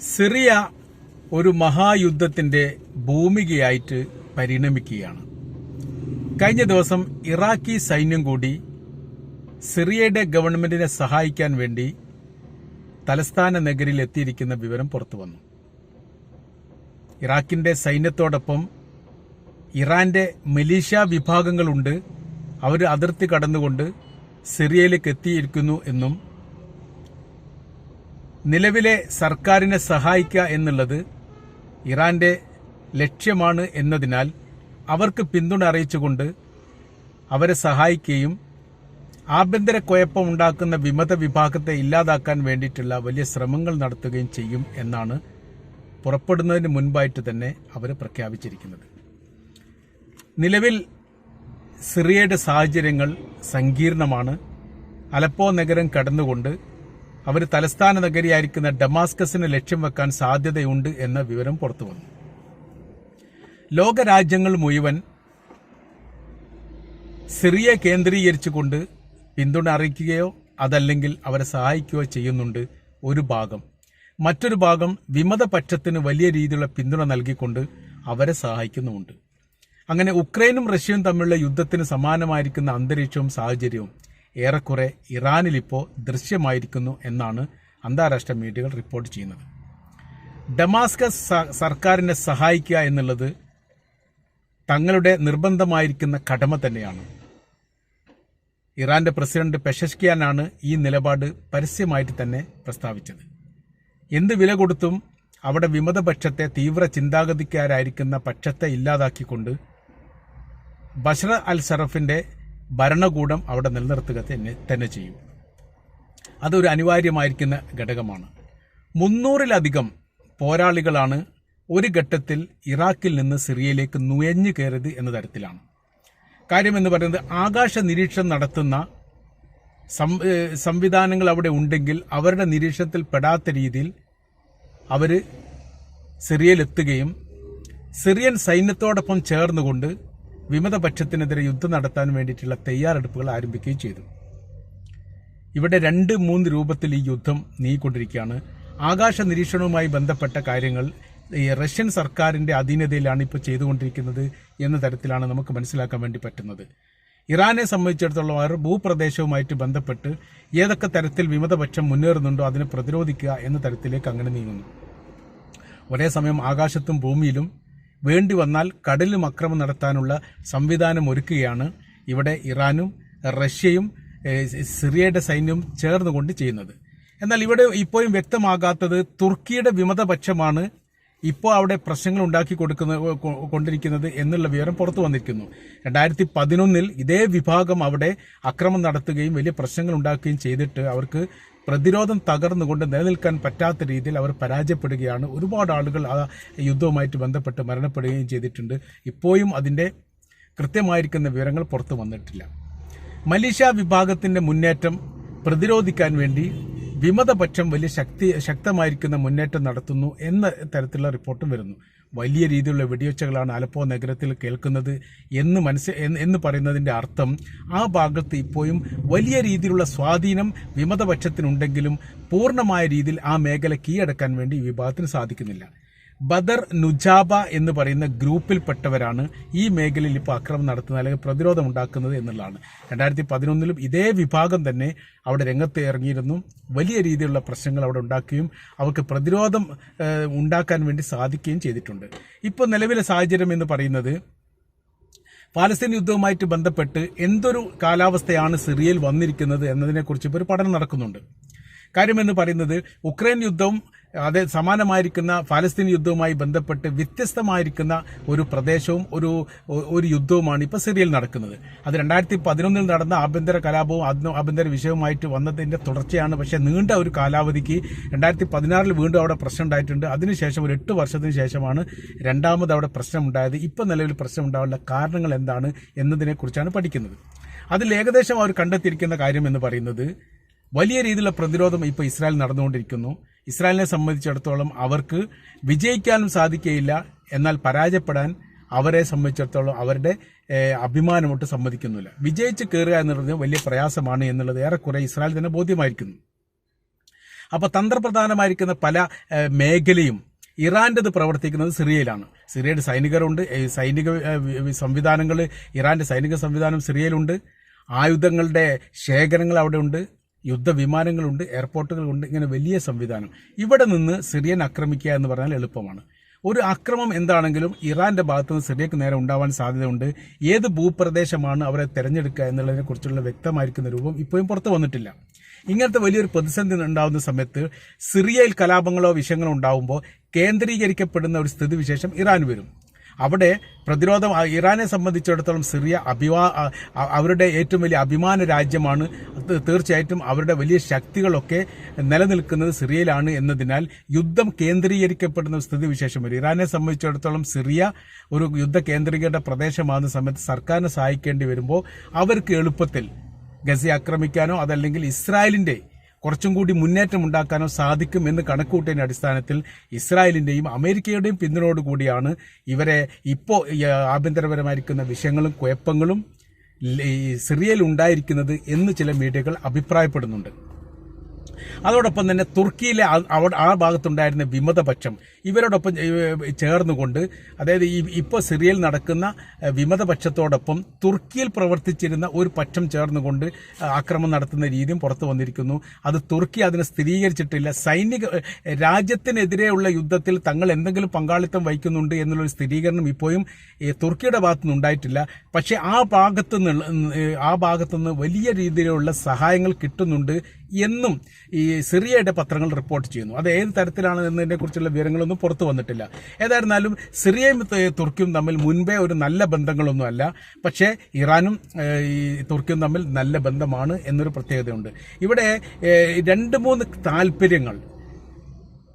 Syria ഒരു മഹായുദ്ധത്തിന്റെ ഭൂമികയായിട്ട് പരിണമിക്കുകയാണ്. കഴിഞ്ഞ ദിവസം ഇറാഖി സൈന്യം കൂടി സിറിയയുടെ ഗവൺമെന്റിനെ സഹായിക്കാൻ വേണ്ടി തലസ്ഥാന നഗരിയിൽ എത്തിയിരിക്കുന്ന വിവരം പുറത്തു വന്നു. ഇറാഖിന്റെ സൈന്യത്തോടൊപ്പം ഇറാന്റെ മലീഷ്യ വിഭാഗങ്ങളുണ്ട്. അവർ അതിർത്തി കടന്നുകൊണ്ട് സിറിയയിലേക്ക് എത്തിയിരിക്കുന്നു എന്നും നിലവിലെ സർക്കാരിനെ സഹായിക്കുക എന്നുള്ളത് ഇറാന്റെ ലക്ഷ്യമാണ് എന്നതിനാൽ അവർക്ക് പിന്തുണ അറിയിച്ചുകൊണ്ട് അവരെ സഹായിക്കുകയും ആഭ്യന്തര കുഴപ്പം ഉണ്ടാക്കുന്ന വിമത വിഭാഗത്തെ ഇല്ലാതാക്കാൻ വേണ്ടിയിട്ടുള്ള വലിയ ശ്രമങ്ങൾ നടത്തുകയും ചെയ്യും എന്നാണ് പുറപ്പെടുന്നതിന് മുൻപായിട്ട് തന്നെ അവർ പ്രഖ്യാപിച്ചിരിക്കുന്നത്. നിലവിൽ സിറിയയുടെ സാഹചര്യങ്ങൾ സങ്കീർണമാണ്. അലപ്പോ നഗരം കടന്നുകൊണ്ട് അവർ തലസ്ഥാന നഗരിയായിരിക്കുന്ന ഡമാസ്കസിന് ലക്ഷ്യം വെക്കാൻ സാധ്യതയുണ്ട് എന്ന വിവരം പുറത്തു വന്നു. ലോകരാജ്യങ്ങൾ മുഴുവൻ സിറിയ കേന്ദ്രീകരിച്ചുകൊണ്ട് പിന്തുണ അറിയിക്കുകയോ അതല്ലെങ്കിൽ അവരെ സഹായിക്കുകയോ ചെയ്യുന്നുണ്ട് ഒരു ഭാഗം. മറ്റൊരു ഭാഗം വിമതപക്ഷത്തിന് വലിയ രീതിയിലുള്ള പിന്തുണ നൽകിക്കൊണ്ട് അവരെ സഹായിക്കുന്നുമുണ്ട്. അങ്ങനെ ഉക്രൈനും റഷ്യയും തമ്മിലുള്ള യുദ്ധത്തിന് സമാനമായിരിക്കുന്ന അന്തരീക്ഷവും സാഹചര്യവും ഏറെക്കുറെ ഇറാനിലിപ്പോൾ ദൃശ്യമായിരിക്കുന്നു എന്നാണ് അന്താരാഷ്ട്ര മീഡിയകൾ റിപ്പോർട്ട് ചെയ്യുന്നത്. ഡമാസ്കസ് സർക്കാരിനെ സഹായിക്കുക എന്നുള്ളത് തങ്ങളുടെ നിർബന്ധമായിരിക്കുന്ന കടമ തന്നെയാണ്. ഇറാന്റെ പ്രസിഡന്റ് പെഷഷ്കിയാനാണ് ഈ നിലപാട് പരസ്യമായിട്ട് തന്നെ പ്രസ്താവിച്ചത്. എന്ത് വില കൊടുത്തും അവിടെ വിമതപക്ഷത്തെ തീവ്ര ചിന്താഗതിക്കാരായിരിക്കുന്ന പക്ഷത്തെ ഇല്ലാതാക്കിക്കൊണ്ട് ബഷർ അൽ ഷറഫിന്റെ ഭരണകൂടം അവിടെ നിലനിർത്തുക തന്നെ തന്നെ ചെയ്യും. അതൊരു അനിവാര്യമായിരിക്കുന്ന ഘടകമാണ്. മുന്നൂറിലധികം പോരാളികളാണ് ഒരു ഘട്ടത്തിൽ ഇറാഖിൽ നിന്ന് സിറിയയിലേക്ക് നുഴഞ്ഞു കയറിയത് എന്ന തരത്തിലാണ്. കാര്യമെന്ന് പറയുന്നത് ആകാശ നിരീക്ഷണം നടത്തുന്ന സംവിധാനങ്ങൾ അവിടെ ഉണ്ടെങ്കിൽ അവരുടെ നിരീക്ഷണത്തിൽ പെടാത്ത രീതിയിൽ അവർ സിറിയയിലെത്തുകയും സിറിയൻ സൈന്യത്തോടൊപ്പം ചേർന്നുകൊണ്ട് വിമതപക്ഷത്തിനെതിരെ യുദ്ധം നടത്താൻ വേണ്ടിയിട്ടുള്ള തയ്യാറെടുപ്പുകൾ ആരംഭിക്കുകയും ചെയ്തു. ഇവിടെ രണ്ട് മൂന്ന് രൂപത്തിൽ ഈ യുദ്ധം നീങ്ങിക്കൊണ്ടിരിക്കുകയാണ്. ആകാശ നിരീക്ഷണവുമായി ബന്ധപ്പെട്ട കാര്യങ്ങൾ ഈ റഷ്യൻ സർക്കാരിന്റെ അധീനതയിലാണ് ഇപ്പോൾ ചെയ്തുകൊണ്ടിരിക്കുന്നത് എന്ന തരത്തിലാണ് നമുക്ക് മനസ്സിലാക്കാൻ വേണ്ടി പറ്റുന്നത്. ഇറാനെ സംബന്ധിച്ചിടത്തോളം അവർ ഭൂപ്രദേശവുമായിട്ട് ബന്ധപ്പെട്ട് ഏതൊക്കെ തരത്തിൽ വിമതപക്ഷം മുന്നേറുന്നുണ്ടോ അതിനെ പ്രതിരോധിക്കുക എന്ന തരത്തിലേക്ക് അങ്ങനെ നീങ്ങുന്നു. ഒരേ സമയം ആകാശത്തും ഭൂമിയിലും വേണ്ടി വന്നാൽ കടലും അക്രമം നടത്താനുള്ള സംവിധാനം ഒരുക്കുകയാണ് ഇവിടെ ഇറാനും റഷ്യയും സിറിയയുടെ സൈന്യവും ചേർന്നുകൊണ്ട് ചെയ്യുന്നത്. എന്നാൽ ഇവിടെ ഇപ്പോഴും വ്യക്തമാകാത്തത് തുർക്കിയുടെ വിമതപക്ഷമാണ് ഇപ്പോൾ അവിടെ പ്രശ്നങ്ങൾ ഉണ്ടാക്കി കൊടുക്കുന്ന കൊണ്ടിരിക്കുന്നത് എന്നുള്ള വിവരം പുറത്തു വന്നിരിക്കുന്നു. രണ്ടായിരത്തി പതിനൊന്നിൽ ഇതേ വിഭാഗം അവിടെ അക്രമം നടത്തുകയും വലിയ പ്രശ്നങ്ങൾ ഉണ്ടാക്കുകയും ചെയ്തിട്ട് അവർക്ക് പ്രതിരോധം തകർന്നുകൊണ്ട് നിലനിൽക്കാൻ പറ്റാത്ത രീതിയിൽ അവർ പരാജയപ്പെടുകയാണ്. ഒരുപാട് ആളുകൾ ആ യുദ്ധവുമായിട്ട് ബന്ധപ്പെട്ട് മരണപ്പെടുകയും ചെയ്തിട്ടുണ്ട്. ഇപ്പോഴും അതിന്റെ കൃത്യമായിരിക്കുന്ന വിവരങ്ങൾ പുറത്തു വന്നിട്ടില്ല. മലേഷ്യ വിഭാഗത്തിന്റെ മുന്നേറ്റം പ്രതിരോധിക്കാൻ വേണ്ടി വിമതപക്ഷം വലിയ ശക്തി ശക്തമായിരിക്കുന്ന മുന്നേറ്റം നടത്തുന്നു എന്ന തരത്തിലുള്ള റിപ്പോർട്ടും വരുന്നു. വലിയ രീതിയിലുള്ള വെടിയൊച്ചകളാണ് ആലപ്പോ നഗരത്തിൽ കേൾക്കുന്നത് എന്ന് മനസ്സ് എന്ന് പറയുന്നതിന്റെ അർത്ഥം ആ ഭാഗത്ത് ഇപ്പോഴും വലിയ രീതിയിലുള്ള സ്വാധീനം വിമതപക്ഷത്തിനുണ്ടെങ്കിലും പൂർണമായ രീതിയിൽ ആ മേഖല കീഴടക്കാൻ വേണ്ടി ഈ വിഭാഗത്തിന് സാധിക്കുന്നില്ല. ബദർ നുജാബ എന്ന് പറയുന്ന ഗ്രൂപ്പിൽപ്പെട്ടവരാണ് ഈ മേഖലയിൽ ഇപ്പോൾ ആക്രമണം നടത്തുന്നത് അല്ലെങ്കിൽ പ്രതിരോധം ഉണ്ടാക്കുന്നത് എന്നുള്ളതാണ്. രണ്ടായിരത്തി പതിനൊന്നിലും ഇതേ വിഭാഗം തന്നെ അവിടെ രംഗത്ത് ഇറങ്ങിയിരുന്നു. വലിയ രീതിയിലുള്ള പ്രശ്നങ്ങൾ അവിടെ ഉണ്ടാക്കുകയും അവർക്ക് പ്രതിരോധം ഉണ്ടാക്കാൻ വേണ്ടി സാധിക്കുകയും ചെയ്തിട്ടുണ്ട്. ഇപ്പോൾ നിലവിലെ സാഹചര്യം എന്ന് പറയുന്നത് പാലസ്തീൻ യുദ്ധവുമായിട്ട് ബന്ധപ്പെട്ട് എന്തൊരു കാലാവസ്ഥയാണ് സിറിയയിൽ വന്നിരിക്കുന്നത് എന്നതിനെക്കുറിച്ച് ഇപ്പോൾ ഒരു പഠനം നടക്കുന്നുണ്ട്. കാര്യമെന്ന് പറയുന്നത് ഉക്രൈൻ യുദ്ധവും അതേ സമാനമായിരിക്കുന്ന ഫലസ്തീൻ യുദ്ധവുമായി ബന്ധപ്പെട്ട് വ്യത്യസ്തമായിരിക്കുന്ന ഒരു പ്രദേശവും ഒരു ഒരു യുദ്ധവുമാണ് ഇപ്പോൾ സിറിയയിൽ നടക്കുന്നത്. അത് രണ്ടായിരത്തി പതിനൊന്നിൽ നടന്ന ആഭ്യന്തര കലാപവും ആഭ്യന്തര വിഷയവുമായിട്ട് വന്നതിന്റെ തുടർച്ചയാണ്. പക്ഷേ നീണ്ട ഒരു കാലാവധിക്ക് രണ്ടായിരത്തി പതിനാറിൽ വീണ്ടും അവിടെ പ്രശ്നം ഉണ്ടായിട്ടുണ്ട്. അതിനുശേഷം ഒരു എട്ട് വർഷത്തിന് ശേഷമാണ് രണ്ടാമത് അവിടെ പ്രശ്നമുണ്ടായത് ഇപ്പം നിലവിൽ പ്രശ്നം ഉണ്ടാവാനുള്ള കാരണങ്ങൾ എന്താണ് എന്നതിനെക്കുറിച്ചാണ് പഠിക്കുന്നത്. അതിൽ ഏകദേശം അവർ കണ്ടെത്തിയിരിക്കുന്ന കാര്യം എന്ന് പറയുന്നത് വലിയ രീതിയിലുള്ള പ്രതിരോധം ഇപ്പോൾ ഇസ്രായേൽ നടന്നുകൊണ്ടിരിക്കുന്നു. ഇസ്രായേലിനെ സംബന്ധിച്ചിടത്തോളം അവർക്ക് വിജയിക്കാനും സാധിക്കുകയില്ല എന്നാൽ പരാജയപ്പെടാൻ അവരെ സംബന്ധിച്ചിടത്തോളം അവരുടെ അഭിമാനമൊട്ട് സമ്മതിക്കുന്നില്ല. വിജയിച്ച് കയറുക എന്നുള്ളത് വലിയ പ്രയാസമാണ് എന്നുള്ളത് ഏറെക്കുറെ ഇസ്രായേൽ തന്നെ ബോധ്യമായിരിക്കുന്നു. അപ്പോൾ തന്ത്രപ്രധാനമായിരിക്കുന്ന പല മേഖലയും ഇറാന്റേത് പ്രവർത്തിക്കുന്നത് സിറിയയിലാണ്. സിറിയയുടെ സൈനികരുണ്ട് സൈനിക സംവിധാനങ്ങൾ ഇറാന്റെ സൈനിക സംവിധാനം സിറിയയിലുണ്ട്. ആയുധങ്ങളുടെ ശേഖരങ്ങൾ അവിടെ ഉണ്ട് യുദ്ധവിമാനങ്ങളുണ്ട് എയർപോർട്ടുകളുണ്ട് ഇങ്ങനെ വലിയ സംവിധാനം. ഇവിടെ നിന്ന് സിറിയൻ ആക്രമിക്കുക എന്ന് പറഞ്ഞാൽ എളുപ്പമാണ്. ഒരു അക്രമം എന്താണെങ്കിലും ഇറാന്റെ ഭാഗത്തു നിന്ന് സിറിയക്ക് നേരെ ഉണ്ടാവാൻ സാധ്യതയുണ്ട്. ഏത് ഭൂപ്രദേശമാണ് അവരെ തെരഞ്ഞെടുക്കുക എന്നുള്ളതിനെ കുറിച്ചുള്ള വ്യക്തമായിരിക്കുന്ന രൂപം ഇപ്പോഴും പുറത്തു വന്നിട്ടില്ല. ഇങ്ങനത്തെ വലിയൊരു പ്രതിസന്ധി ഉണ്ടാകുന്ന സമയത്ത് സിറിയയിൽ കലാപങ്ങളോ വിഷയങ്ങളോ ഉണ്ടാവുമ്പോൾ കേന്ദ്രീകരിക്കപ്പെടുന്ന ഒരു സ്ഥിതിവിശേഷം ഇറാൻ വരും. അവിടെ പ്രതിരോധം ഇറാനെ സംബന്ധിച്ചിടത്തോളം സിറിയ അഭിവാ അവരുടെ ഏറ്റവും വലിയ അഭിമാന രാജ്യമാണ്. തീർച്ചയായിട്ടും അവരുടെ വലിയ ശക്തികളൊക്കെ നിലനിൽക്കുന്നത് സിറിയയിലാണ് എന്നതിനാൽ യുദ്ധം കേന്ദ്രീകരിക്കപ്പെടുന്ന സ്ഥിതിവിശേഷം വരും. ഇറാനെ സംബന്ധിച്ചിടത്തോളം സിറിയ ഒരു യുദ്ധ കേന്ദ്രീകരണ പ്രദേശമാകുന്ന സമയത്ത് സർക്കാരിനെ സഹായിക്കേണ്ടി വരുമ്പോൾ അവർക്ക് എളുപ്പത്തിൽ ഗസി ആക്രമിക്കാനോ അതല്ലെങ്കിൽ ഇസ്രായേലിന്റെ കുറച്ചും കൂടി മുന്നേറ്റം ഉണ്ടാക്കാനോ സാധിക്കും എന്ന് കണക്കൂട്ടിയതിന്റെ അടിസ്ഥാനത്തിൽ ഇസ്രായേലിന്റെയും അമേരിക്കയുടെയും പിന്തുണയോടുകൂടിയാണ് ഇവരെ ഇപ്പോൾ ആഭ്യന്തരപരമായിരിക്കുന്ന വിഷയങ്ങളും കുഴപ്പങ്ങളും സിറിയയിൽ ഉണ്ടായിരിക്കുന്നത് എന്ന് ചില മീഡിയകൾ അഭിപ്രായപ്പെടുന്നുണ്ട്. അതോടൊപ്പം തന്നെ തുർക്കിയിലെ ആ- ഭാഗത്തുണ്ടായിരുന്ന വിമതപക്ഷം ഇവരോടൊപ്പം ചേർന്നുകൊണ്ട് അതായത് ഈ ഇപ്പോൾ സിറിയയിൽ നടക്കുന്ന വിമതപക്ഷത്തോടൊപ്പം തുർക്കിയിൽ പ്രവർത്തിച്ചിരുന്ന ഒരു പക്ഷം ചേർന്നുകൊണ്ട് ആക്രമണം നടത്തുന്ന രീതിയും പുറത്തു വന്നിരിക്കുന്നു. അത് തുർക്കി അതിനെ സ്ഥിരീകരിച്ചിട്ടില്ല. സൈനിക രാജ്യത്തിനെതിരെയുള്ള യുദ്ധത്തിൽ തങ്ങൾ എന്തെങ്കിലും പങ്കാളിത്തം വഹിക്കുന്നുണ്ട് എന്നുള്ളൊരു സ്ഥിരീകരണം ഇപ്പോഴും തുർക്കിയുടെ ഭാഗത്തുനിന്ന് ഉണ്ടായിട്ടില്ല. പക്ഷേ ആ ഭാഗത്തു നിന്ന് ആ ഭാഗത്തുനിന്ന് വലിയ രീതിയിലുള്ള സഹായങ്ങൾ കിട്ടുന്നുണ്ട് എന്നും ഈ സിറിയയുടെ പത്രങ്ങൾ റിപ്പോർട്ട് ചെയ്യുന്നു. അത് ഏത് തരത്തിലാണ് എന്നതിനെ കുറിച്ചുള്ള വിവരങ്ങളൊന്നും പുറത്തു വന്നിട്ടില്ല. ഏതായിരുന്നാലും സിറിയയും തുർക്കിയും തമ്മിൽ മുൻപേ ഒരു നല്ല ബന്ധങ്ങളൊന്നും അല്ല പക്ഷേ ഇറാനും ഈ തുർക്കിയും തമ്മിൽ നല്ല ബന്ധമാണ് എന്നൊരു പ്രത്യേകതയുണ്ട്. ഇവിടെ രണ്ട് മൂന്ന് താല്പര്യങ്ങൾ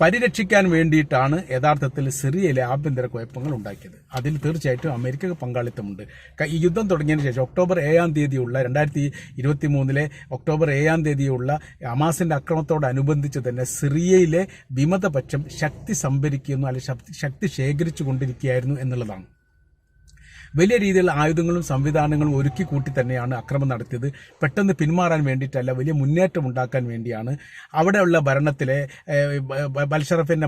പരിരക്ഷിക്കാൻ വേണ്ടിയിട്ടാണ് യഥാർത്ഥത്തിൽ സിറിയയിലെ ആഭ്യന്തര കുഴപ്പങ്ങൾ ഉണ്ടാക്കിയത്. അതിൽ തീർച്ചയായിട്ടും അമേരിക്ക പങ്കാളിത്തമുണ്ട്. ഈ യുദ്ധം തുടങ്ങിയതിന് ശേഷം ഒക്ടോബർ ഏഴാം തീയതിയുള്ള രണ്ടായിരത്തി ഇരുപത്തി മൂന്നിലെ ഒക്ടോബർ ഏഴാം തീയതിയുള്ള ഹമാസിന്റെ അക്രമത്തോടനുബന്ധിച്ച് തന്നെ സിറിയയിലെ വിമതപക്ഷം ശക്തി സംഭരിക്കുന്നു അല്ലെങ്കിൽ ശക്തി- ശേഖരിച്ചു കൊണ്ടിരിക്കുകയായിരുന്നു എന്നുള്ളതാണ്. വലിയ രീതിയിലുള്ള ആയുധങ്ങളും സംവിധാനങ്ങളും ഒരുക്കി കൂട്ടി തന്നെയാണ് അക്രമം നടത്തിയത്. പെട്ടെന്ന് പിന്മാറാൻ വേണ്ടിയിട്ടല്ല വലിയ മുന്നേറ്റം ഉണ്ടാക്കാൻ വേണ്ടിയാണ്. അവിടെയുള്ള ഭരണത്തിലെ ബൽഷറഫിന്റെ ബൽഷറഫിന്റെ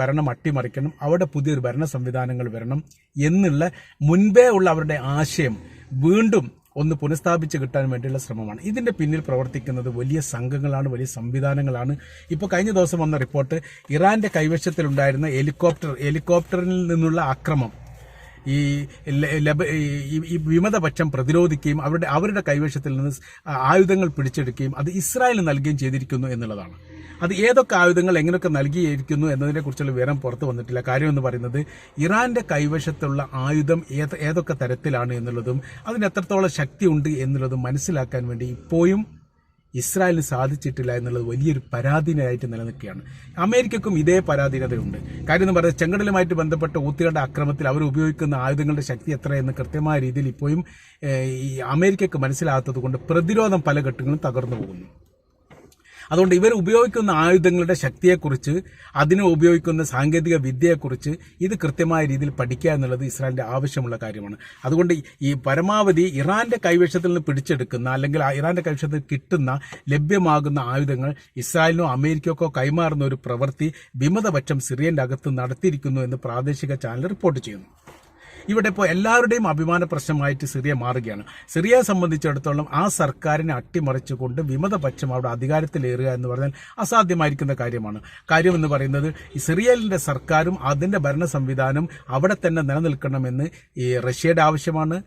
ഭരണം അട്ടിമറിക്കണം. അവിടെ പുതിയൊരു ഭരണ സംവിധാനങ്ങൾ വരണം എന്നുള്ള മുൻപേ ഉള്ള അവരുടെ ആശയം വീണ്ടും ഒന്ന് പുനഃസ്ഥാപിച്ച് കിട്ടാൻ വേണ്ടിയുള്ള ശ്രമമാണ്. ഇതിന്റെ പിന്നിൽ പ്രവർത്തിക്കുന്നത് വലിയ സംഘങ്ങളാണ് വലിയ സംവിധാനങ്ങളാണ്. ഇപ്പോൾ കഴിഞ്ഞ ദിവസം വന്ന റിപ്പോർട്ട് ഇറാന്റെ കൈവശത്തിലുണ്ടായിരുന്ന ഹെലികോപ്റ്റർ ഹെലികോപ്റ്ററിൽ നിന്നുള്ള ആക്രമം ഈ വിമതപക്ഷം പ്രതിരോധിക്കുകയും അവരുടെ അവരുടെ കൈവശത്തിൽ നിന്ന് ആയുധങ്ങൾ പിടിച്ചെടുക്കുകയും അത് ഇസ്രായേലിന് നൽകുകയും ചെയ്തിരിക്കുന്നു എന്നുള്ളതാണ്. അത് ഏതൊക്കെ ആയുധങ്ങൾ എങ്ങനെയൊക്കെ നൽകിയിരിക്കുന്നു എന്നതിനെ കുറിച്ചുള്ള വിവരം പുറത്തു വന്നിട്ടില്ല. കാര്യം എന്ന് പറയുന്നത് ഇറാന്റെ കൈവശത്തുള്ള ആയുധം ഏത് ഏതൊക്കെ തരത്തിലാണ് എന്നുള്ളതും അതിന് എത്രത്തോളം ശക്തി ഉണ്ട് എന്നുള്ളതും മനസ്സിലാക്കാൻ വേണ്ടി ഇപ്പോഴും ഇസ്രായേലിന് സാധിച്ചിട്ടില്ല എന്നുള്ളത് വലിയൊരു പരാധീനമായിട്ട് നിലനിൽക്കുകയാണ്. അമേരിക്കക്കും ഇതേ പരാധീനതയുണ്ട്. കാര്യം എന്ന് പറഞ്ഞാൽ ചെങ്കടലുമായിട്ട് ബന്ധപ്പെട്ട ഊത്തുകളുടെ അക്രമത്തിൽ അവർ ഉപയോഗിക്കുന്ന ആയുധങ്ങളുടെ ശക്തി എത്രയെന്ന് കൃത്യമായ രീതിയിൽ ഇപ്പോഴും ഈ അമേരിക്കക്ക് മനസ്സിലാകാത്തത് കൊണ്ട് പ്രതിരോധം പല ഘട്ടങ്ങളും തകർന്നു പോകുന്നു. അതുകൊണ്ട് ഇവർ ഉപയോഗിക്കുന്ന ആയുധങ്ങളുടെ ശക്തിയെക്കുറിച്ച് അതിന് ഉപയോഗിക്കുന്ന സാങ്കേതിക വിദ്യയെക്കുറിച്ച് ഇത് കൃത്യമായ രീതിയിൽ പഠിക്കുക എന്നുള്ളത് ഇസ്രായേലിന്റെ ആവശ്യമുള്ള കാര്യമാണ്. അതുകൊണ്ട് ഈ പരമാവധി ഇറാന്റെ കൈവശത്തിൽ നിന്ന് പിടിച്ചെടുക്കുന്ന അല്ലെങ്കിൽ ഇറാന്റെ കൈവശത്തിൽ കിട്ടുന്ന ലഭ്യമാകുന്ന ആയുധങ്ങൾ ഇസ്രായേലിനോ അമേരിക്കക്കോ കൈമാറുന്ന ഒരു പ്രവൃത്തി വിമതപക്ഷം സിറിയന്റെ അകത്ത് നടത്തിയിരിക്കുന്നു എന്ന് പ്രാദേശിക ചാനൽ റിപ്പോർട്ട് ചെയ്യുന്നു. ഇവിടെ ഇപ്പോൾ എല്ലാവരുടെയും അഭിമാന പ്രശ്നമായിട്ട് സിറിയ മാറുകയാണ്. സിറിയയെ സംബന്ധിച്ചിടത്തോളം ആ സർക്കാരിനെ അട്ടിമറിച്ചുകൊണ്ട് വിമതപക്ഷം അവിടെ അധികാരത്തിലേറുക എന്ന് പറഞ്ഞാൽ അസാധ്യമായിരിക്കുന്ന കാര്യമാണ്. കാര്യം എന്ന് പറയുന്നത് സിറിയലിന്റെ സർക്കാരും അതിന്റെ ഭരണ സംവിധാനം അവിടെ തന്നെ നിലനിൽക്കണമെന്ന് ഈ റഷ്യയുടെ ആവശ്യമാണ്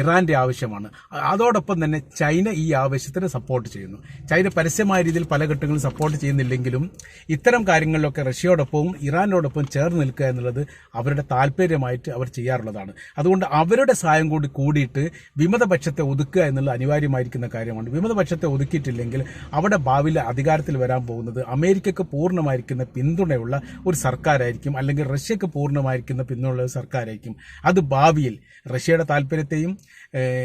ഇറാന്റെ ആവശ്യമാണ്. അതോടൊപ്പം തന്നെ ചൈന ഈ ആവശ്യത്തിന് സപ്പോർട്ട് ചെയ്യുന്നു. ചൈന പരസ്യമായ രീതിയിൽ പല ഘട്ടങ്ങളും സപ്പോർട്ട് ചെയ്യുന്നില്ലെങ്കിലും ഇത്തരം കാര്യങ്ങളിലൊക്കെ റഷ്യയോടൊപ്പവും ഇറാനോടൊപ്പം ചേർന്ന് നിൽക്കുക എന്നുള്ളത് അവരുടെ താല്പര്യമായിട്ട് അവർ ചെയ്യാറുള്ളതാണ് അതുകൊണ്ട് അവരുടെ സഹായം കൂടി കൂടിയിട്ട് വിമതപക്ഷത്തെ ഒതുക്കുക എന്നുള്ള അനിവാര്യമായിരിക്കുന്ന കാര്യമാണ് വിമതപക്ഷത്തെ ഒതുക്കിയിട്ടില്ലെങ്കിൽ അവിടെ ഭാവിയിൽ അധികാരത്തിൽ വരാൻ പോകുന്നത് അമേരിക്കക്ക് പൂർണമായിരിക്കുന്ന പിന്തുണയുള്ള ഒരു സർക്കാരായിരിക്കും അല്ലെങ്കിൽ റഷ്യക്ക് പൂർണമായിരിക്കുന്ന പിന്തുണയുള്ള സർക്കാരായിരിക്കും. അത് ഭാവിയിൽ റഷ്യയുടെ താല്പര്യത്തെയും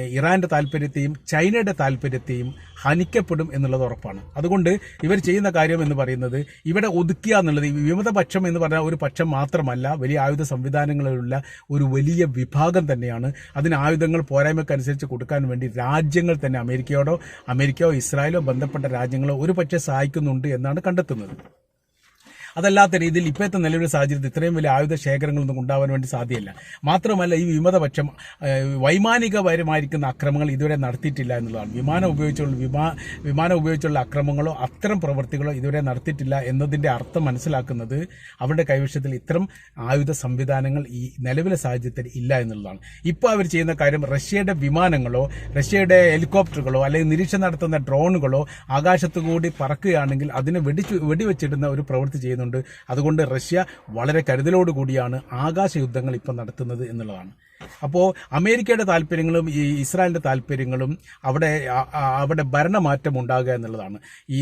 ഇറാന്റെ താല്പര്യത്തെയും ചൈനയുടെ താല്പര്യത്തെയും ഹനിക്കപ്പെടും എന്നുള്ളത് ഉറപ്പാണ്. അതുകൊണ്ട് ഇവർ ചെയ്യുന്ന കാര്യം എന്ന് പറയുന്നത് ഇവിടെ ഒതുക്കുക എന്നുള്ളത് ഈ വിമതപക്ഷം എന്ന് പറഞ്ഞാൽ ഒരു പക്ഷം മാത്രമല്ല വലിയ ആയുധ സംവിധാനങ്ങളിലുള്ള ഒരു വലിയ വിഭാഗം തന്നെയാണ്. അതിന് ആയുധങ്ങൾ പോരായ്മക്കനുസരിച്ച് കൊടുക്കാൻ വേണ്ടി രാജ്യങ്ങൾ തന്നെ അമേരിക്കയോടോ അമേരിക്കയോ ഇസ്രായേലോ ബന്ധപ്പെട്ട രാജ്യങ്ങളോ ഒരു പക്ഷേ സഹായിക്കുന്നുണ്ട് എന്നാണ് കണ്ടെത്തുന്നത്. അതല്ലാത്ത രീതിയിൽ ഇപ്പോഴത്തെ നിലവിലെ സാഹചര്യത്തിൽ ഇത്രയും വലിയ ആയുധ ശേഖരങ്ങളൊന്നും ഉണ്ടാവാൻ വേണ്ടി സാധ്യമല്ല മാത്രമല്ല ഈ വിമതപക്ഷം വൈമാനികപരമായിരിക്കുന്ന അക്രമങ്ങൾ ഇതുവരെ നടത്തിയിട്ടില്ല എന്നുള്ളതാണ്. വിമാനം ഉപയോഗിച്ചുള്ള വിമാ വിമാനം ഉപയോഗിച്ചുള്ള അക്രമങ്ങളോ അത്തരം പ്രവൃത്തികളോ ഇതുവരെ നടത്തിയിട്ടില്ല എന്നതിന്റെ അർത്ഥം മനസ്സിലാക്കുന്നത് അവരുടെ കൈവശത്തിൽ ഇത്തരം ആയുധ സംവിധാനങ്ങൾ ഈ നിലവിലെ സാഹചര്യത്തിൽ ഇല്ല എന്നുള്ളതാണ്. ഇപ്പോൾ അവർ ചെയ്യുന്ന കാര്യം റഷ്യയുടെ വിമാനങ്ങളോ റഷ്യയുടെ ഹെലികോപ്റ്ററുകളോ അല്ലെങ്കിൽ നിരീക്ഷണം നടത്തുന്ന ഡ്രോണുകളോ ആകാശത്തു കൂടി പറക്കുകയാണെങ്കിൽ അതിനെ വെടിച്ചു വെടിവെച്ചിടുന്ന ഒരു പ്രവൃത്തി ചെയ്യുന്നുണ്ട്. അതുകൊണ്ട് റഷ്യ വളരെ കരുതലോടുകൂടിയാണ് ആകാശ യുദ്ധങ്ങൾ ഇപ്പം നടത്തുന്നത് എന്നുള്ളതാണ്. അപ്പോൾ അമേരിക്കയുടെ താല്പര്യങ്ങളും ഈ ഇസ്രായേലിന്റെ താല്പര്യങ്ങളും അവിടെ അവിടെ ഭരണമാറ്റം ഉണ്ടാകുക എന്നുള്ളതാണ്. ഈ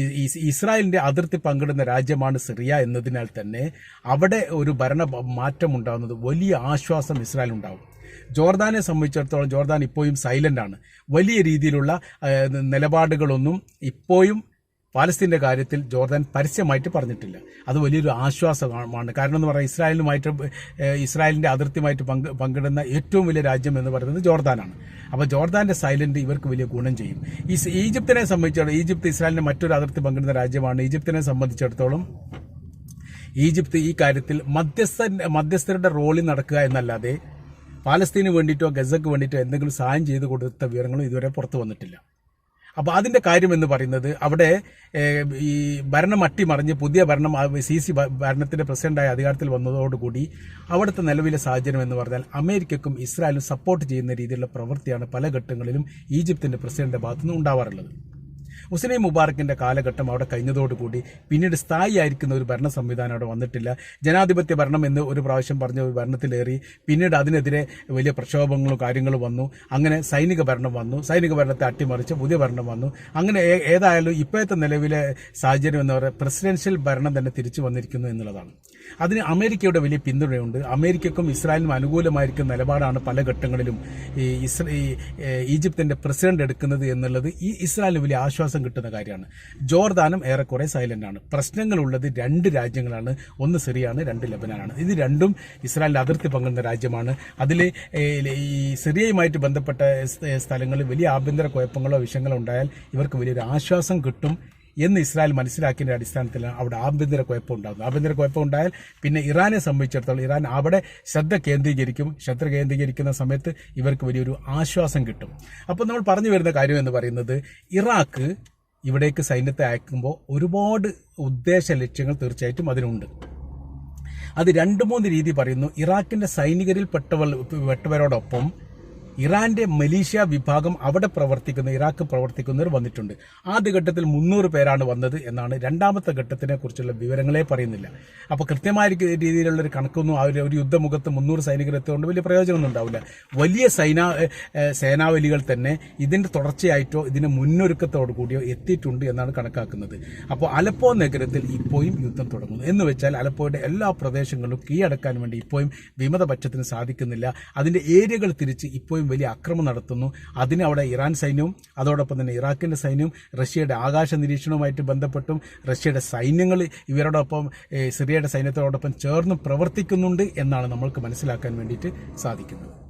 ഇസ്രായേലിന്റെ അതിർത്തി പങ്കിടുന്ന രാജ്യമാണ് സിറിയ എന്നതിനാൽ തന്നെ അവിടെ ഒരു ഭരണ മാറ്റം ഉണ്ടാകുന്നത് വലിയ ആശ്വാസം ഇസ്രായേൽ ഉണ്ടാകും. ജോർദാനെ സംബന്ധിച്ചിടത്തോളം ജോർദാൻ ഇപ്പോഴും സൈലന്റ് ആണ്. വലിയ രീതിയിലുള്ള നിലപാടുകളൊന്നും ഇപ്പോഴും പാലസ്തീന്റെ കാര്യത്തിൽ ജോർദാൻ പരസ്യമായിട്ട് പറഞ്ഞിട്ടില്ല. അത് വലിയൊരു ആശ്വാസമാണ്. കാരണം എന്ന് പറഞ്ഞാൽ ഇസ്രായേലുമായിട്ട് ഇസ്രായേലിന്റെ അതിർത്തിയുമായിട്ട് പങ്ക് പങ്കിടുന്ന ഏറ്റവും വലിയ രാജ്യം എന്ന് പറയുന്നത് ജോർദാനാണ്. അപ്പോൾ ജോർദാന്റെ സൈലന്റ് ഇവർക്ക് വലിയ ഗുണം ചെയ്യും. ഈ ഈജിപ്തിനെ സംബന്ധിച്ചിടത്തോളം ഈജിപ്ത് ഇസ്രായേലിന്റെ മറ്റൊരു അതിർത്തി പങ്കിടുന്ന രാജ്യമാണ്. ഈജിപ്തിനെ സംബന്ധിച്ചിടത്തോളം ഈജിപ്ത് ഈ കാര്യത്തിൽ മധ്യസ്ഥ മധ്യസ്ഥരുടെ റോളിൽ നടക്കുക എന്നല്ലാതെ പാലസ്തീന് വേണ്ടിയിട്ടോ ഗസക്ക് വേണ്ടിയിട്ടോ എന്തെങ്കിലും സഹായം ചെയ്തു കൊടുത്ത വിവരങ്ങളും ഇതുവരെ പുറത്തു വന്നിട്ടില്ല. അപ്പോൾ അതിന്റെ കാര്യം എന്ന് പറയുന്നത് അവിടെ ഈ ഭരണം അട്ടിമറിഞ്ഞ് പുതിയ ഭരണം സി സി ഭരണത്തിന്റെ പ്രസിഡന്റായ അധികാരത്തിൽ വന്നതോടുകൂടി അവിടുത്തെ നിലവിലെ സാഹചര്യം എന്ന് പറഞ്ഞാൽ അമേരിക്കക്കും ഇസ്രായേലും സപ്പോർട്ട് ചെയ്യുന്ന രീതിയിലുള്ള പ്രവൃത്തിയാണ് പല ഘട്ടങ്ങളിലും ഈജിപ്തിന്റെ പ്രസിഡന്റിന്റെ ഭാഗത്തുനിന്ന് ഉണ്ടാവാറുള്ളത്. ഹുസൈൻ മുബാറക്കിന്റെ കാലഘട്ടം അവിടെ കഴിഞ്ഞതോടുകൂടി പിന്നീട് സ്ഥായിയായിരിക്കുന്ന ഒരു ഭരണ സംവിധാനം അവിടെ വന്നിട്ടില്ല. ജനാധിപത്യ ഭരണം എന്ന് ഒരു പ്രാവശ്യം പറഞ്ഞ ഒരു ഭരണത്തിലേറി പിന്നീട് അതിനെതിരെ വലിയ പ്രക്ഷോഭങ്ങളും കാര്യങ്ങളും വന്നു. അങ്ങനെ സൈനിക ഭരണം വന്നു. സൈനിക ഭരണത്തെ അട്ടിമറിച്ച് പുതിയ ഭരണം വന്നു. അങ്ങനെ ഏതായാലും ഇപ്പോഴത്തെ നിലവിലെ സാഹചര്യം എന്ന് പറയുന്നത് പ്രസിഡൻഷ്യൽ ഭരണം തന്നെ തിരിച്ചു വന്നിരിക്കുന്നു എന്നുള്ളതാണ്. അതിന് അമേരിക്കയുടെ വലിയ പിന്തുണയുണ്ട്. അമേരിക്കക്കും ഇസ്രായേലിനും അനുകൂലമായിരിക്കുന്ന നിലപാടാണ് പല ഘട്ടങ്ങളിലും ഈ ഈജിപ്തിന്റെ പ്രസിഡന്റ് എടുക്കുന്നത് എന്നുള്ളത് ഈ ഇസ്രായേലിന് വലിയ ആശ്വാസം കിട്ടുന്ന കാര്യമാണ്. ജോർദാനും ഏറെക്കുറെ സൈലന്റ് ആണ്. പ്രശ്നങ്ങളുള്ളത് രണ്ട് രാജ്യങ്ങളാണ്. ഒന്ന് സിറിയാണ് രണ്ട് ലബനാനാണ്. ഇത് രണ്ടും ഇസ്രായേലിന്റെ അതിർത്തി പങ്കിടുന്ന രാജ്യമാണ്. അതിൽ ഈ സിറിയയുമായിട്ട് ബന്ധപ്പെട്ട സ്ഥലങ്ങളിൽ വലിയ ആഭ്യന്തര കുഴപ്പങ്ങളോ വിഷയങ്ങളോ ഉണ്ടായാൽ ഇവർക്ക് വലിയൊരു ആശ്വാസം കിട്ടും എന്ന് ഇസ്രായേൽ മനസ്സിലാക്കിയതിന്റെ അടിസ്ഥാനത്തിലാണ് അവിടെ ആഭ്യന്തര കുഴപ്പം ഉണ്ടാകുന്നത്. ആഭ്യന്തര കുഴപ്പം ഉണ്ടായാൽ പിന്നെ ഇറാനെ സംബന്ധിച്ചിടത്തോളം ഇറാൻ അവിടെ ശ്രദ്ധ കേന്ദ്രീകരിക്കും. ശ്രദ്ധ കേന്ദ്രീകരിക്കുന്ന സമയത്ത് ഇവർക്ക് വലിയൊരു ആശ്വാസം കിട്ടും. അപ്പോൾ നമ്മൾ പറഞ്ഞു വരുന്ന കാര്യം എന്ന് പറയുന്നത് ഇറാഖ് ഇവിടേക്ക് സൈന്യത്തെ അയക്കുമ്പോൾ ഒരുപാട് ഉദ്ദേശ ലക്ഷ്യങ്ങൾ തീർച്ചയായിട്ടും അതിനുണ്ട്. അത് രണ്ട് മൂന്ന് രീതി പറയുന്നു. ഇറാഖിന്റെ സൈനികരിൽ പെട്ടവർ പെട്ടവരോടൊപ്പം ഇറാന്റെ മലേഷ്യ വിഭാഗം അവിടെ പ്രവർത്തിക്കുന്ന ഇറാഖ് പ്രവർത്തിക്കുന്നവർ വന്നിട്ടുണ്ട്. ആദ്യ ഘട്ടത്തിൽ മുന്നൂറ് പേരാണ് വന്നത് എന്നാണ് രണ്ടാമത്തെ ഘട്ടത്തിനെ കുറിച്ചുള്ള വിവരങ്ങളെ പറയുന്നില്ല. അപ്പോൾ കൃത്യമായ രീതിയിലുള്ള ഒരു കണക്കൊന്നും ആ ഒരു യുദ്ധമുഖത്ത് മുന്നൂറ് സൈനികർ എത്തുകൊണ്ട് വലിയ പ്രയോജനമൊന്നും ഉണ്ടാവില്ല. വലിയ സൈന സേനാവലികൾ തന്നെ ഇതിന്റെ തുടർച്ചയായിട്ടോ ഇതിന്റെ മുന്നൊരുക്കത്തോടു കൂടിയോ എത്തിയിട്ടുണ്ട് എന്നാണ് കണക്കാക്കുന്നത്. അപ്പോൾ അലപ്പോ നഗരത്തിൽ ഇപ്പോഴും യുദ്ധം തുടങ്ങുന്നു. എന്ന് വെച്ചാൽ അലപ്പോയുടെ എല്ലാ പ്രദേശങ്ങളും കീഴടക്കാൻ വേണ്ടി ഇപ്പോഴും വിമതപക്ഷത്തിന് സാധിക്കുന്നില്ല. അതിന്റെ ഏരിയകൾ തിരിച്ച് ഇപ്പോഴും വലിയ അക്രമം നടത്തുന്നു. അതിന് അവിടെ ഇറാൻ സൈന്യവും അതോടൊപ്പം തന്നെ ഇറാഖിന്റെ സൈന്യവും റഷ്യയുടെ ആകാശ നിരീക്ഷണവുമായിട്ട് ബന്ധപ്പെട്ടും റഷ്യയുടെ സൈന്യങ്ങൾ ഇവരോടൊപ്പം സിറിയയുടെ സൈന്യത്തോടൊപ്പം ചേർന്ന് പ്രവർത്തിക്കുന്നുണ്ട് എന്നാണ് നമ്മൾക്ക് മനസ്സിലാക്കാൻ വേണ്ടിയിട്ട് സാധിക്കുന്നത്.